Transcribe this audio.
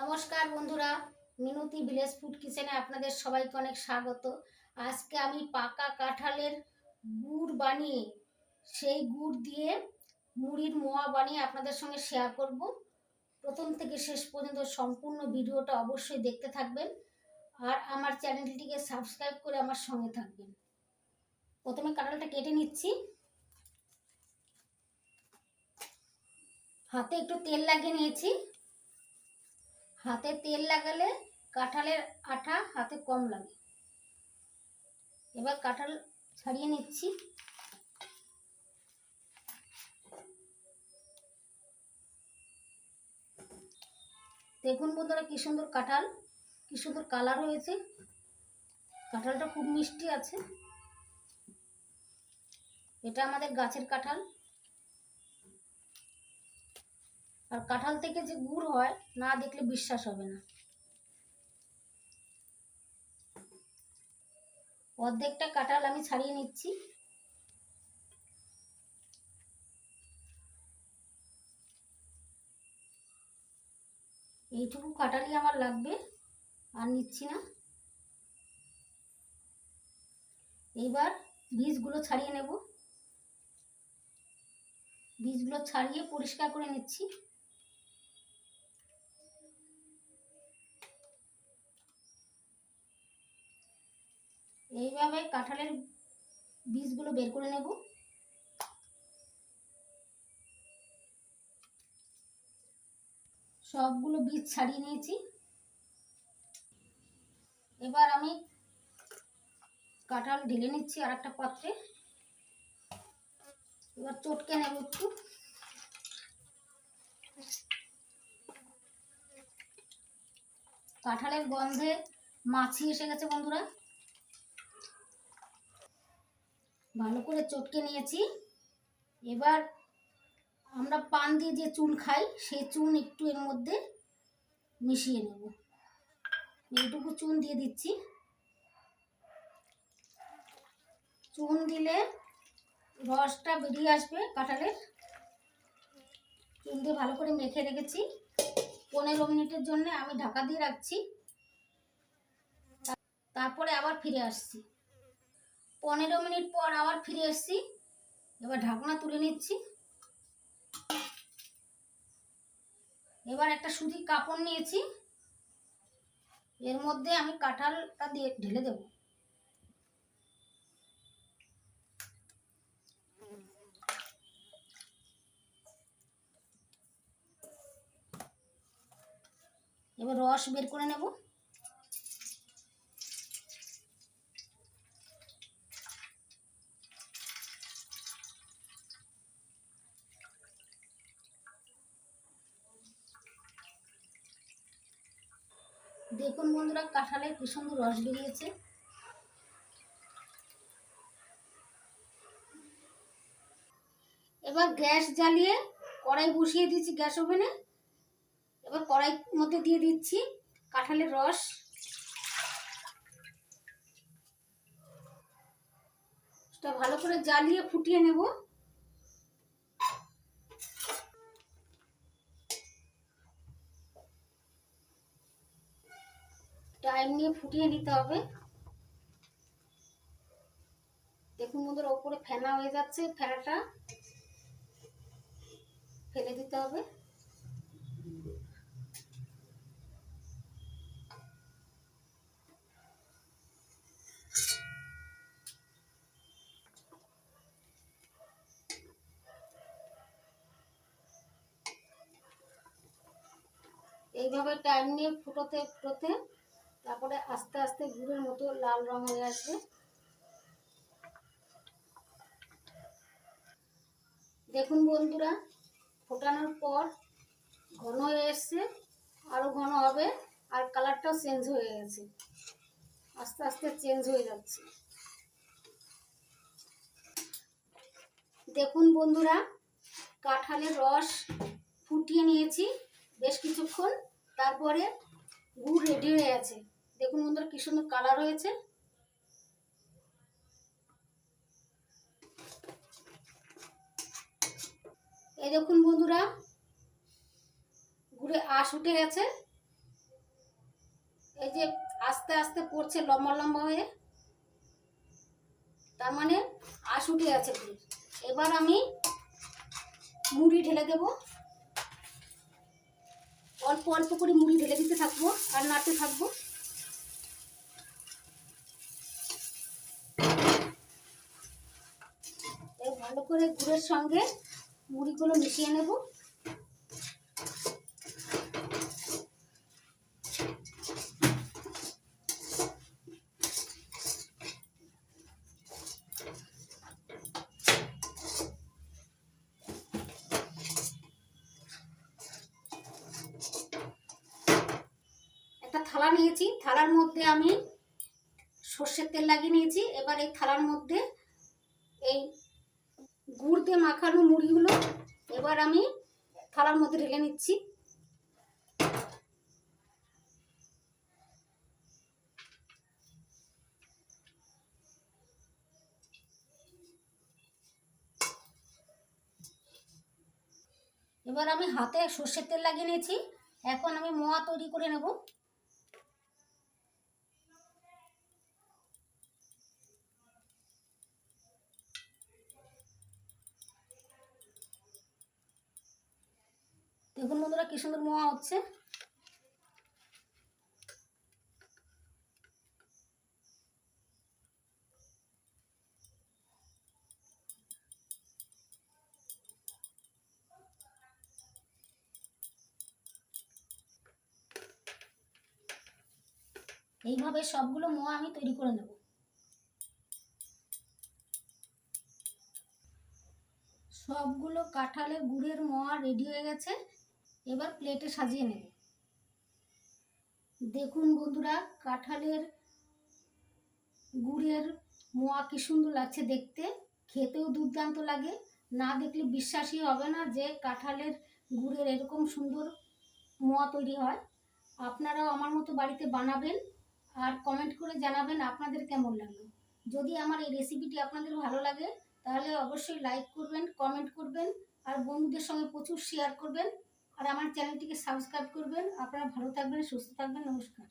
নমস্কার বন্ধুরা, মিনতি village food কিচেনে আপনাদের সবাইকে অনেক স্বাগত। আজকে আমি পাকা কাঁঠালের গুড় বানিয়ে, সেই গুড় দিয়ে মুড়ির মোয়া বানিয়ে আপনাদের সঙ্গে শেয়ার করব। প্রথম থেকে শেষ পর্যন্ত সম্পূর্ণ ভিডিওটা অবশ্যই দেখতে থাকবেন আর আমার চ্যানেলটিকে সাবস্ক্রাইব করে আমার সঙ্গে থাকবেন। প্রথমে কাঁঠালটা কেটে নিচ্ছি। হাতে একটু তেল লাগিয়ে নিয়েছি। হাতে তেল লাগালে কাঁঠালের আঠা হাতে কম লাগে। এবার কাঁঠাল ছাড়িয়ে নিচ্ছি। দেখুন বন্ধুরা কি সুন্দর কাঁঠাল, কি সুন্দর কালার হয়েছে। কাঁঠালটা খুব মিষ্টি আছে। এটা আমাদের গাছের কাঁঠাল। আর কাঁঠাল থেকে যে গুড় হয়, না দেখলে বিশ্বাস হবে না। অর্ধেকটা কাঁঠাল আমি ছাড়িয়ে নিচ্ছি। এইটুকু কাঁঠালই আমার লাগবে, আর নিচ্ছি না। এইবার বীজগুলো ছাড়িয়ে নেব। বীজগুলো ছাড়িয়ে পরিষ্কার করে নিচ্ছি। এইভাবে কাঁঠালের বীজগুলো বের করে নেব। সবগুলো বীজ ছাড়িয়ে নিয়েছি। এবার আমি কাঁঠাল ঢেলে নিচ্ছি আর একটা পাত্রে। এবার চটকে নেব একটু। কাঁঠালের গন্ধে মাছি এসে গেছে বন্ধুরা। ভালো করে চটকে নিয়েছি। এবার আমরা পান দিয়ে যে চুন খাই, সেই চুন একটু এর মধ্যে মিশিয়ে নেব। এইটুকু চুন দিয়ে দিচ্ছি। চুন দিলে রসটা বেরিয়ে আসবে কাঁঠালের। চুন দিয়ে ভালো করে মেখে রেখেছি। পনেরো মিনিটের জন্য আমি ঢাকা দিয়ে রাখছি। তারপরে আবার ফিরে আসছি। পনেরো মিনিট পর আবার ফিরে এসছি। এবার ঢাকনা তুলে নিচ্ছি। এবার একটা সুতির কাপড় নিয়েছি। এর মধ্যে আমি কাঁঠালটা দিয়ে ঢেলে দেব। এবার রস বের করে নেব। দেখুন বন্ধুরা, কাঁঠালের কি সুন্দর রস বেরিয়েছে। এবার গ্যাস জ্বালিয়ে কড়াই বসিয়ে দিচ্ছি গ্যাস ওভেনে। এবার কড়াইর মধ্যে দিয়ে দিচ্ছি কাঁঠালের রস। ভালো করে জ্বালিয়ে ফুটিয়ে নেব। টাইম নিয়ে ফুটিয়ে নিতে হবে। দেখুন বন্ধুরা ওপরে ফেনা হয়ে যাচ্ছে, ফেনাটা ফেলে দিতে হবে। এইভাবে টাইম নিয়ে ফুটোতে ফুটোতে তারপরে আস্তে আস্তে গুড়ের মতো লাল রং হয়ে আসবে। দেখুন বন্ধুরা, ফোটানোর পর ঘন হয়ে এসছে আরও ঘন হবে, আর কালারটাও চেঞ্জ হয়ে গেছে। আস্তে আস্তে চেঞ্জ হয়ে যাচ্ছে। দেখুন বন্ধুরা, কাঁঠালের রস ফুটিয়ে নিয়েছি বেশ কিছুক্ষণ, তারপরে গুড় রেডি হয়ে আছে। দেখুন বন্ধুরা, কি সুন্দর কালার হয়েছে এই দেখুন বন্ধুরা গুড়ে আঁশ উঠে গেছে। এই যে আস্তে আস্তে পড়ছে, লম্বা লম্বা হয়ে। তার মানে আশ উঠে গেছে এবার আমি মুড়ি ঢেলে দেব। অল্প অল্প করে মুড়ি ঢেলে দিতে থাকব আর নাড়তে থাকব এই ভালো করে গুড়ের সঙ্গে মুড়িগুলো মিশিয়ে নেব। একটা থালা নিয়েছি। থালার মধ্যে আমি সর্ষের তেল লাগিয়ে নিয়েছি। এবার এই থালার মধ্যে গুড় মাখানো মুড়িগুলো এবার আমি থালার মধ্যে ঢেলে নিচ্ছি। এবার আমি হাতে সর্ষের তেল লাগিয়ে নিয়েছি। এখন আমি মোয়া তৈরি করে নেব দেখুন বন্ধুরা কি সুন্দর মোয়া হচ্ছে? এইভাবে সবগুলো মোয়া আমি তৈরি করে নেব। সবগুলো কাঁঠালের গুড়ের মোয়া রেডি হয়ে গেছে। এবার প্লেটে সাজিয়ে নেব। দেখুন বন্ধুরা, কাঁঠালের গুড়ের মোয়া কি সুন্দর লাগছে দেখতে। খেতেও দুর্দান্ত লাগে। না দেখলে বিশ্বাসই হবে না যে কাঁঠালের গুড়ের এরকম সুন্দর মোয়া তৈরি হয়। আপনারাও আমার মতো বাড়িতে বানাবেন আর কমেন্ট করে জানাবেন আপনাদের কেমন লাগল। যদি আমার এই রেসিপিটি আপনাদের ভালো লাগে, তাহলে অবশ্যই লাইক করবেন কমেন্ট করবেন আর বন্ধুদের সঙ্গে প্রচুর শেয়ার করবেন। আর আমার চ্যানেলটিকে সাবস্ক্রাইব করবেন। আপনারা ভালো থাকবেন সুস্থ থাকবেন। নমস্কার।